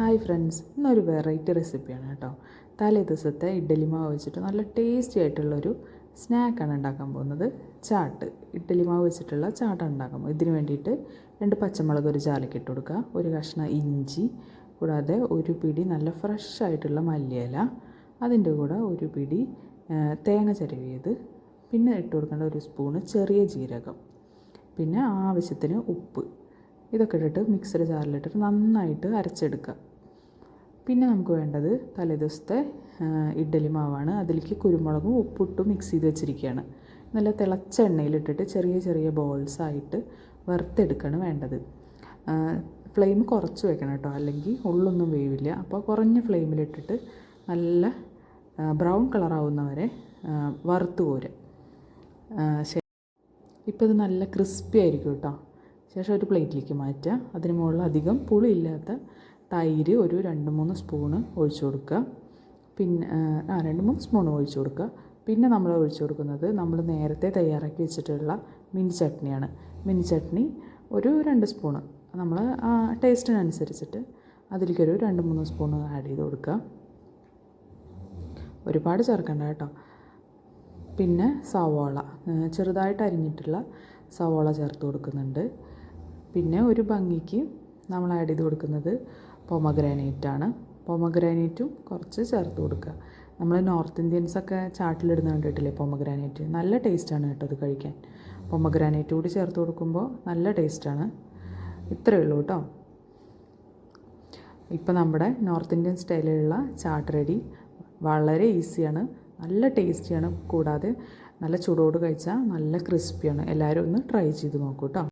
Hi friends ഇന്നൊരു variety റെസിപ്പിയാണ് കേട്ടോ. തലേ ദിവസത്തെ ഇഡ്ഡലി മാവ് വെച്ചിട്ട് നല്ല ടേസ്റ്റി ആയിട്ടുള്ളൊരു സ്നാക്കാണ് ഉണ്ടാക്കാൻ പോകുന്നത്. ചാട്ട് ഇഡ്ഡലി മാവ് വെച്ചിട്ടുള്ള ചാട്ടാണ് ഉണ്ടാക്കാൻ പോകുന്നത്. ഇതിന് വേണ്ടിയിട്ട് രണ്ട് പച്ചമുളക് ഒരു ചാലയ്ക്ക് ഇട്ട് കൊടുക്കുക ഒരു കഷ്ണം ഇഞ്ചി കൂടാതെ ഒരു പിടി നല്ല ഫ്രഷ് ആയിട്ടുള്ള മല്ലിയില അതിന്റെ കൂടെ ഒരു പിടി തേങ്ങ ചിരവിയത് പിന്നെ ഇട്ട് കൊടുക്കേണ്ട ഒരു സ്പൂണ് ചെറിയ ജീരകം പിന്നെ ആവശ്യത്തിന് ഉപ്പ്. ഇതൊക്കെ ഇട്ടിട്ട് മിക്സർ ജാറിലിട്ടിട്ട് നന്നായിട്ട് അരച്ചെടുക്കുക. പിന്നെ നമുക്ക് വേണ്ടത് തലേദിവസത്തെ ഇഡ്ഡലി മാവാണ്. അതിലേക്ക് കുരുമുളകും ഉപ്പിട്ടും മിക്സ് ചെയ്ത് വെച്ചിരിക്കുകയാണ്. നല്ല തിളച്ച എണ്ണയിലിട്ടിട്ട് ചെറിയ ചെറിയ ബോൾസ് ആയിട്ട് വറുത്തെടുക്കുകയാണ് വേണ്ടത്. ഫ്ലെയിം കുറച്ച് വെക്കണം കേട്ടോ. അല്ലെങ്കിൽ ഉള്ളൊന്നും വേവില്ല. അപ്പോൾ കുറഞ്ഞ ഫ്ലെയിമിലിട്ടിട്ട് നല്ല ബ്രൗൺ കളറാവുന്നവരെ വറുത്ത് കോരുക. ഇപ്പോൾ ഇത് നല്ല ക്രിസ്പി ആയിരിക്കും കേട്ടോ. ശേഷം ഒരു പ്ലേറ്റിലേക്ക് മാറ്റുക. അതിന് മുകളിൽ അധികം പുളിയില്ലാത്ത തൈര് ഒരു രണ്ട് മൂന്ന് സ്പൂണ് ഒഴിച്ചു കൊടുക്കുക. പിന്നെ ആ രണ്ട് മൂന്ന് സ്പൂൺ ഒഴിച്ചു കൊടുക്കുക. പിന്നെ നമ്മൾ ഒഴിച്ചു കൊടുക്കുന്നത് നമ്മൾ നേരത്തെ തയ്യാറാക്കി വെച്ചിട്ടുള്ള മിനി ചട്നിയാണ്. മിനി ചട്നി ഒരു രണ്ട് സ്പൂണ്. നമ്മൾ ടേസ്റ്റിനനുസരിച്ചിട്ട് അതിലേക്കൊരു രണ്ട് മൂന്ന് സ്പൂൺ ആഡ് ചെയ്ത് കൊടുക്കുക. ഒരുപാട് ചേർക്കണ്ട കേട്ടോ. പിന്നെ സവോള ചെറുതായിട്ട് അരിഞ്ഞിട്ടുള്ള സവോള ചേർത്ത് കൊടുക്കുന്നുണ്ട്. പിന്നെ ഒരു ഭംഗിക്ക് നമ്മൾ ആഡ് ചെയ്ത് കൊടുക്കുന്നത് പൊമഗ്രാനൈറ്റാണ്. പൊമഗ്രാനൈറ്റും കുറച്ച് ചേർത്ത് കൊടുക്കുക. നമ്മൾ നോർത്ത് ഇന്ത്യൻസൊക്കെ ചാട്ടിലിടുന്ന കണ്ടിട്ടില്ലേ പൊമഗ്രാനൈറ്റ്? നല്ല ടേസ്റ്റാണ് കേട്ടോ അത് കഴിക്കാൻ. പൊമഗ്രാനൈറ്റ് കൂടി ചേർത്ത് കൊടുക്കുമ്പോൾ നല്ല ടേസ്റ്റാണ്. ഇത്രയേ ഉള്ളൂ കേട്ടോ. ഇപ്പോൾ നമ്മുടെ നോർത്ത് ഇന്ത്യൻ സ്റ്റൈലിലുള്ള ചാട്ട് റെഡി. വളരെ ഈസിയാണ്. നല്ല ടേസ്റ്റിയാണ്. കൂടാതെ നല്ല ചൂടോട് കഴിച്ചാൽ നല്ല ക്രിസ്പിയാണ്. എല്ലാവരും ഒന്ന് ട്രൈ ചെയ്ത് നോക്കൂ കേട്ടോ.